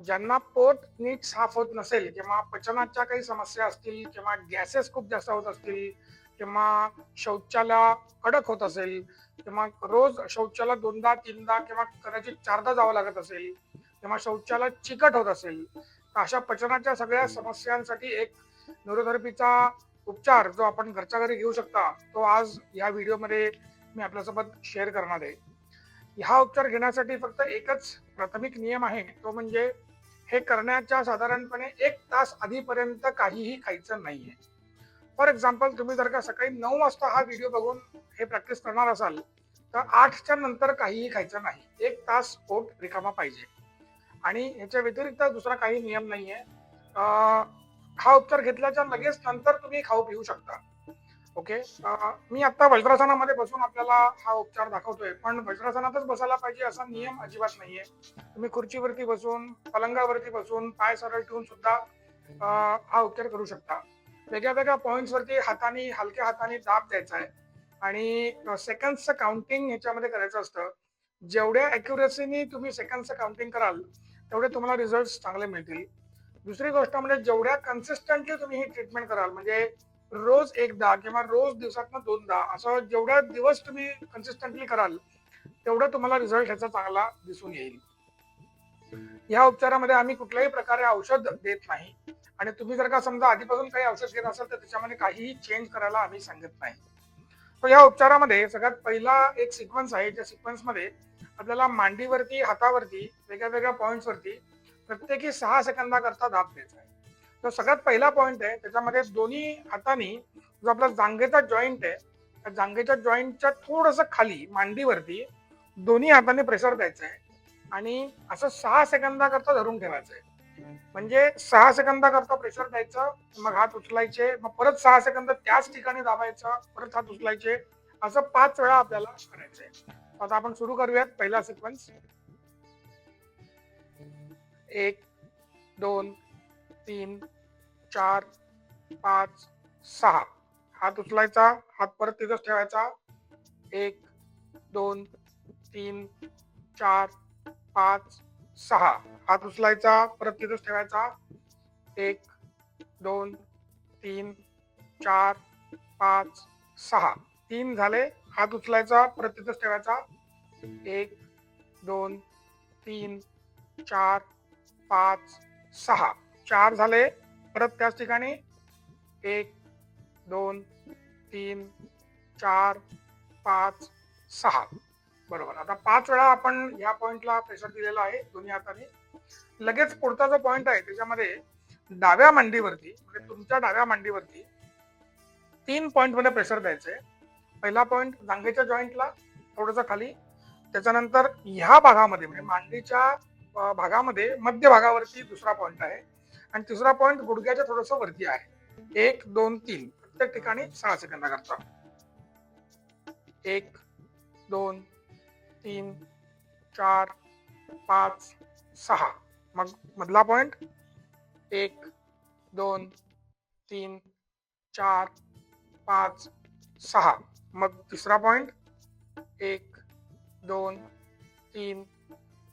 ज्यांना पोट नीट साफ होत नसेल किंवा पचनाच्या काही समस्या असतील किंवा गॅसेस खूप जास्त होत असतील किंवा शौचाला कडक होत असेल किंवा रोज शौचाला दोनदा तीनदा किंवा कदाचित चारदा जावं लागत असेल किंवा शौचाला चिकट होत असेल तर अशा पचनाच्या सगळ्या समस्यांसाठी एक न्यूरोथेरपीचा उपचार जो आपण घरच्या घरी घेऊ शकता तो आज या व्हिडिओमध्ये मी आपल्यासोबत शेअर करणार आहे. हा उपचार घेण्यासाठी फक्त एकच प्राथमिक नियम आहे तो म्हणजे हे करण्याच्या साधारणपणे एक तास आधीपर्यंत काहीही खायचं नाहीये. फॉर एक्झाम्पल तुम्ही जर का सकाळी नऊ वाजता हा व्हिडिओ बघून हे प्रॅक्टिस करणार असाल तर आठच्या नंतर काहीही खायचं नाही. एक तास पोट रिकामा पाहिजे. आणि ह्याच्या व्यतिरिक्त दुसरा काही नियम नाहीये. हा उपचार घेतल्याच्या लगेच नंतर तुम्ही खाऊ पिऊ शकता. ओके? मी आता वज्रासनामध्ये बसून आपल्याला हा उपचार दाखवतोय. पण वज्रासनातच बसायला पाहिजे असा नियम अजिबात नाहीये. तुम्ही खुर्चीवरती बसून पलंगावरती बसून पाय सरळ ठेवून सुद्धा हा उपचार करू शकता. वेगळ्या वेगळ्या पॉइंट्स वरती हाताने हलक्या हाताने दाब द्यायचा आहे. आणि सेकंडचं काउंटिंग ह्याच्यामध्ये करायचं असतं. जेवढ्या अॅक्युरेसीनी तुम्ही सेकंडचं काउंटिंग कराल तेवढे तुम्हाला रिझल्ट चांगले मिळतील. दुसरी गोष्ट म्हणजे जेवढ्या कन्सिस्टंटली तुम्ही ही ट्रीटमेंट कराल म्हणजे रोज एकदा किंवा रोज दिवसात दोनदा असं जेवढा दिवस तुम्ही कन्सिस्टंटली कराल तेवढा तुम्हाला रिझल्ट ह्याचा चांगला दिसून येईल. या उपचारामध्ये आम्ही कुठल्याही प्रकारे औषध देत नाही. आणि तुम्ही जर का समजा आधीपासून काही औषध घेत असाल तर त्याच्यामध्ये काहीही चेंज करायला आम्ही सांगत नाही. तर या उपचारामध्ये सगळ्यात पहिला एक सिक्वन्स आहे. ज्या सिक्वन्समध्ये आपल्याला मांडीवरती हातावरती वेगळ्या वेगळ्या पॉइंट्स वरती प्रत्येकी सहा सेकंदाकरता दाब द्यायचा आहे. तर सगळ्यात पहिला पॉईंट आहे. त्याच्यामध्ये दोन्ही हातानी जो आपला जांघेचा जॉईंट आहे त्या जांघेच्या जॉईंटच्या थोडस खाली मांडीवरती दोन्ही हाताने प्रेशर द्यायचं आहे. आणि असं सहा सेकंदाकरता धरून ठेवायचं आहे. म्हणजे सहा सेकंदाकरता प्रेशर द्यायचं मग हात उचलायचे मग परत सहा सेकंद त्याच ठिकाणी दाबायचं परत हात उचलायचे. असं पाच वेळा आपल्याला करायचंय आता आपण सुरू करूयात पहिला सिक्वन्स एक दोन तीन चार पाच सहा. हात उचलायचा हात परत तिथंच ठेवायचा. एक दोन तीन चार पाच सहा. हात उचलायचा परत तिथंच ठेवायचा. एक दोन तीन चार पाच सहा. तीन झाले हात उचलायचा परत तिथंच ठेवायचा. एक दोन तीन चार पाच सहा. चार झाले परत त्याच ठिकाणी एक दोन तीन चार पाच सहा. बरोबर. आता पाच वेळा आपण या पॉइंटला प्रेशर दिलेला आहे. दोन्ही हाताने. लगेच पुढचा जो पॉइंट आहे त्याच्यामध्ये डाव्या मांडीवरती म्हणजे तुमच्या डाव्या मांडीवरती तीन पॉइंटमध्ये प्रेशर द्यायचंय. पहिला पॉइंट जांघेच्या जॉईंटला थोडस खाली. त्याच्यानंतर ह्या भागामध्ये म्हणजे मांडीच्या भागामध्ये मध्य भागावरती दुसरा पॉइंट आहे. आणि तिसरा पॉईंट गुडघ्याच्या थोडस वरती आहे. एक दोन तीन. प्रत्येक ठिकाणी सहा सेकंदाकरता एक दोन तीन चार पाच सहा. मग मधला पॉइंट एक दोन तीन चार पाच सहा. मग तिसरा पॉइंट एक दोन तीन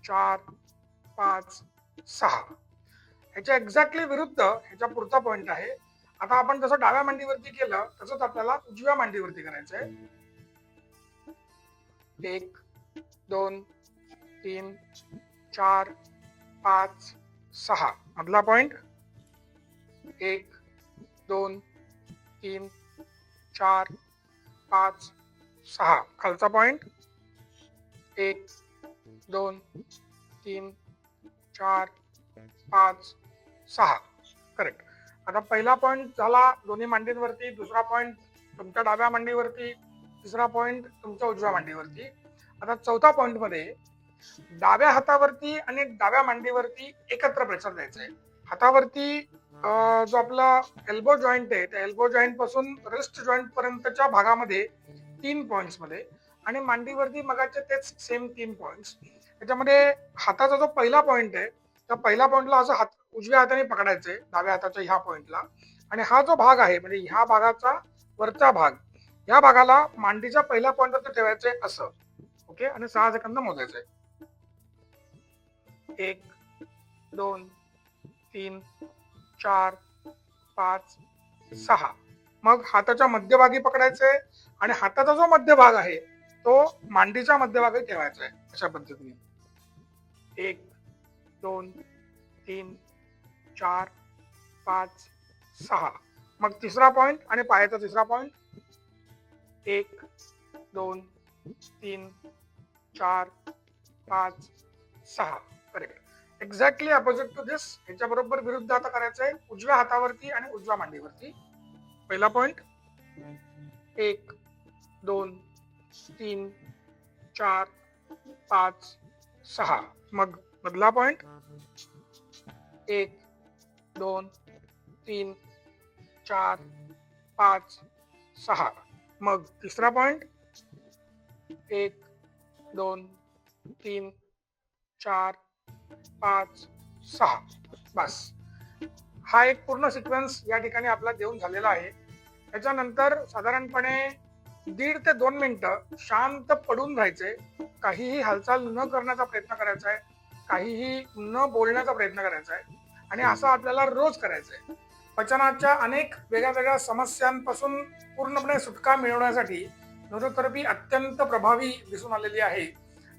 चार पाच सहा. ह्याच्या एक्झॅक्टली विरुद्ध ह्याच्या पुढचा पॉईंट आहे. आता आपण जसं डाव्या मांडीवरती केलं तसंच आपल्याला उजव्या मांडीवरती करायचं आहे एक दोन तीन चार पाच सहा. मधला पॉइंट एक दोन तीन चार पाच सहा. खालचा पॉइंट एक दोन तीन चार पाच सहा. करेक्ट आता पहिला पॉईंट झाला दोन्ही मांडींवरती दुसरा पॉईंट तुमच्या डाव्या मांडीवरती तिसरा पॉईंट तुमच्या उजव्या मांडीवरती. आता चौथा पॉईंटमध्ये डाव्या हातावरती आणि डाव्या मांडीवरती एकत्र प्रेशर द्यायचं आहे हातावरती जो आपला एल्बो जॉईंट आहे त्या एल्बो जॉईंटपासून रिस्ट जॉईंट पर्यंतच्या भागामध्ये तीन पॉइंट्समध्ये आणि मांडीवरती मगाचे तेच सेम तीन पॉइंट्स त्याच्यामध्ये हाताचा जो पहिला पॉइंट आहे त्या पहिल्या पॉइंटला असं हात उजव्या हाताने पकडायचंय डाव्या हाताच्या ह्या पॉइंटला आणि हा जो भाग आहे म्हणजे ह्या भागाचा वरचा भाग या भागाला मांडीच्या पहिल्या पॉइंटवर ठेवायचंय असं. ओके आणि सहा सेकंद मोजायचंय एक दोन तीन चार पाच सहा. मग हाताच्या मध्यभागी पकडायचंय आणि हाताचा जो मध्यभाग आहे तो मांडीच्या मध्यभागी ठेवायचा आहे. अशा पद्धतीने. एक दोन तीन चार पाच सहा. मग तिसरा पॉइंट आणि पायाचा तिसरा पॉइंट एक दोन तीन चार पाच सहा. Correct exactly opposite to this ह्याच्या बरोबर विरुद्ध आता करायचं आहे उजव्या हातावरती आणि उजव्या मांडीवरती. पहिला पॉइंट एक दोन तीन चार पाच सहा. मग मधला पॉइंट एक दोन तीन चार पाच सहा. मग तिसरा पॉइंट एक दोन तीन चार पाच सहा. बस. हा एक पूर्ण सिक्वेन्स या ठिकाणी आपला देऊन झालेला आहे. त्याच्यानंतर साधारणपणे दीड ते दोन मिनिटं शांत पडून राहायचे. काहीही हालचाल न करण्याचा प्रयत्न करायचा आहे. काहीही न बोलण्याचा प्रयत्न करायचा आहे. आणि असं आपल्याला रोज करायचं आहे पचनाच्या अनेक वेगळ्या वेगळ्या समस्यांपासून पूर्णपणे सुटका मिळवण्यासाठी न्यूरोथेरपी अत्यंत प्रभावी दिसून आलेली आहे.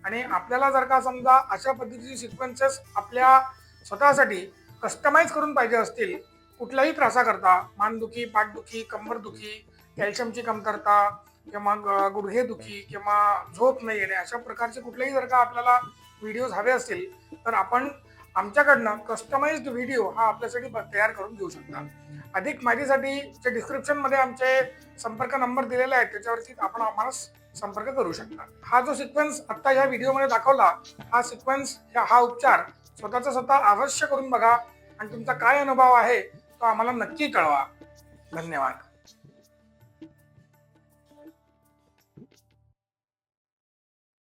आणि आपल्याला जर का समजा अशा पद्धतीची सिक्वेन्सेस आपल्या स्वतःसाठी कस्टमाइज करून पाहिजे असतील कुठल्याही त्रासाकरता मानदुखी पाठदुखी कंबरदुखी कॅल्शियमची कमतरता किंवा ग- गुडघेदुखी किंवा झोप न येणे अशा प्रकारचे कुठलेही जर का आपल्याला व्हिडिओज हवे असतील तर आपण आमच्याकडनं कस्टमाइज्ड व्हिडिओ हा आपल्यासाठी ब- तयार करून देऊ शकता. अधिक माहितीसाठी जे डिस्क्रिप्शनमध्ये आमचे संपर्क नंबर दिलेले आहेत त्याच्यावरती आपण आम्हाला संपर्क करू शकता. हा जो सिक्वेन्स आता या व्हिडिओमध्ये दाखवला हा सिक्वेन्स हा उपचार स्वतःचा स्वतः अवश्य करून बघा. आणि तुमचा काय अनुभव आहे तो आम्हाला नक्की कळवा. धन्यवाद.